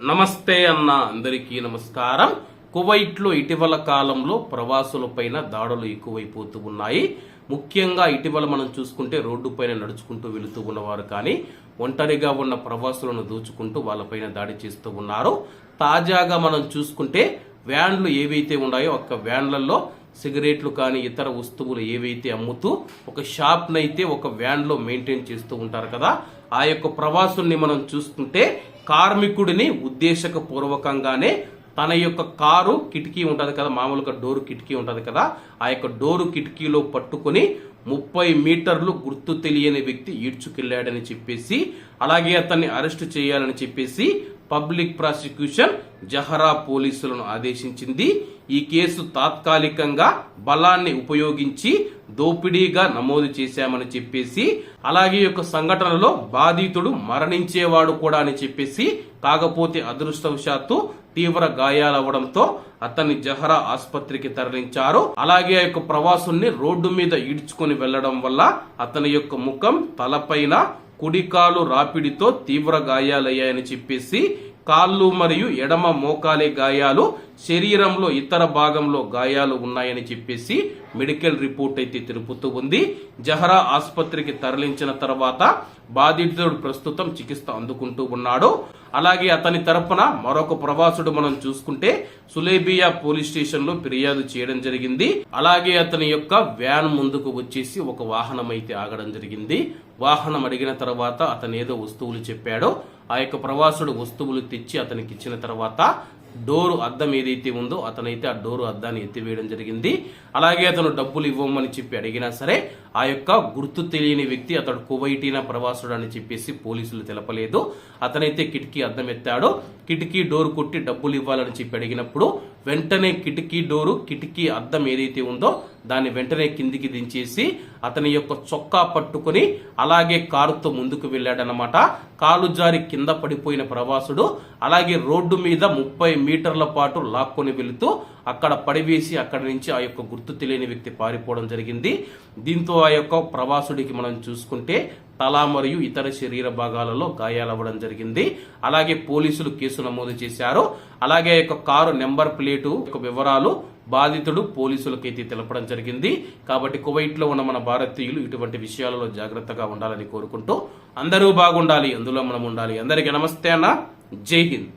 నమస్తే అన్న అందరికీ నమస్కారం. కువైట్లో ఇటీవల కాలంలో ప్రవాసులపైన దాడులు ఎక్కువైపోతూ ఉన్నాయి. ముఖ్యంగా ఇటీవల మనం చూసుకుంటే రోడ్డు పైన నడుచుకుంటూ వెళుతూ ఉన్నవారు కానీ ఒంటరిగా ఉన్న ప్రవాసులను దోచుకుంటూ వాళ్ళపైన దాడి చేస్తూ ఉన్నారు. తాజాగా మనం చూసుకుంటే వ్యాన్లు ఏవైతే ఉన్నాయో ఒక్క వ్యాన్లలో సిగరెట్లు కానీ ఇతర వస్తువులు ఏవైతే అమ్ముతూ ఒక షాప్నైతే ఒక వ్యాన్లో మెయింటైన్ చేస్తూ ఉంటారు కదా ఆ యొక్క ప్రవాసుల్ని మనం చూస్తుంటే కార్మికుడిని ఉద్దేశక పూర్వకంగానే తన యొక్క కారు కిటికీ ఉంటుంది కదా మామూలుగా డోరు కిటికీ ఉంటుంది కదా ఆ యొక్క డోరు కిటికీలో పట్టుకొని ముప్పై మీటర్లు గుర్తు తెలియని వ్యక్తి ఈడ్చుకెళ్ళాడని చెప్పేసి అలాగే అతన్ని అరెస్ట్ చేయాలని చెప్పేసి పబ్లిక్ ప్రాసిక్యూషన్ జహరా పోలీసులను ఆదేశించింది. ఈ కేసు తాత్కాలికంగా బలాన్ని ఉపయోగించి దోపిడీగా నమోదు చేశామని చెప్పేసి అలాగే యొక్క సంఘటనలో బాధితుడు మరణించేవాడు కూడా అని చెప్పేసి కాకపోతే అదృష్టవశాత్తు తీవ్ర గాయాలవ్వడంతో అతన్ని జహరా ఆసుపత్రికి తరలించారు. అలాగే ఆ యొక్క ప్రవాసుని రోడ్డు మీద ఈడ్చుకొని వెళ్ళడం వల్ల అతని యొక్క ముఖం తలపైన కుడికాలు రాపిడితో తీవ్ర గాయాలయ్యాయని చెప్పేసి కాళ్ళు మరియు ఎడమ మోకాలే గాయాలు శరీరంలో ఇతర భాగంలో గాయాలు ఉన్నాయని చెప్పేసి మెడికల్ రిపోర్ట్ అయితే తెలుపుతూ ఉంది. జహరా ఆసుపత్రికి తరలించిన తర్వాత బాధితుడు ప్రస్తుతం చికిత్స అందుకుంటూ ఉన్నాడు. అలాగే అతని తరపున మరొక ప్రవాసుడు మనం చూసుకుంటే సులేబియా పోలీస్ స్టేషన్లో ఫిర్యాదు చేయడం జరిగింది. అలాగే అతని యొక్క వ్యాన్ ముందుకు వచ్చేసి ఒక వాహనం అయితే ఆగడం జరిగింది. వాహనం అడిగిన తర్వాత అతను ఏదో వస్తువులు చెప్పాడో. ఆ యొక్క ప్రవాసుడు వస్తువులు తెచ్చి అతనికి ఇచ్చిన తర్వాత డోరు అద్దం ఏదైతే ఉందో అతనైతే ఆ డోరు అద్దాన్ని ఎత్తివేయడం జరిగింది. అలాగే అతను డబ్బులు ఇవ్వమని చెప్పి అడిగినా సరే ఆ యొక్క గుర్తు తెలియని వ్యక్తి అతడు కువైటీన ప్రవాసుడు అని చెప్పేసి పోలీసులు తెలపలేదు. అతనైతే కిటికీ అద్దం ఎత్తాడు. కిటికీ డోరు కొట్టి డబ్బులు ఇవ్వాలని చెప్పి అడిగినప్పుడు వెంటనే కిటికీ డోరు కిటికీ అద్దం ఏదైతే ఉందో దాన్ని వెంటనే కిందికి దించేసి అతని యొక్క చొక్కా పట్టుకొని అలాగే కారుతో ముందుకు వెళ్ళాడనమాట కాలు జారి కింద పడిపోయిన ప్రవాసుడు అలాగే రోడ్డు మీద ముప్పై మీటర్ల పాటు లాక్కొని వెళుతూ అక్కడ పడివేసి అక్కడి నుంచి ఆ యొక్క గుర్తు తెలియని వ్యక్తి పారిపోవడం జరిగింది. దీంతో ఆ యొక్క ప్రవాసుడికి మనం చూసుకుంటే తల మరియు ఇతర శరీర భాగాలలో గాయాలవ్వడం జరిగింది. అలాగే పోలీసులు కేసు నమోదు చేశారు. అలాగే ఆ యొక్క కారు నెంబర్ ప్లేటు యొక్క వివరాలు బాధితుడు పోలీసులకైతే తెలపడం జరిగింది. కాబట్టి కువైట్లో ఉన్న మన భారతీయులు ఇటువంటి విషయాలలో జాగ్రత్తగా ఉండాలని కోరుకుంటూ అందరూ బాగుండాలి అందులో మనం ఉండాలి. అందరికీ నమస్తే అన్న. జై హింద్.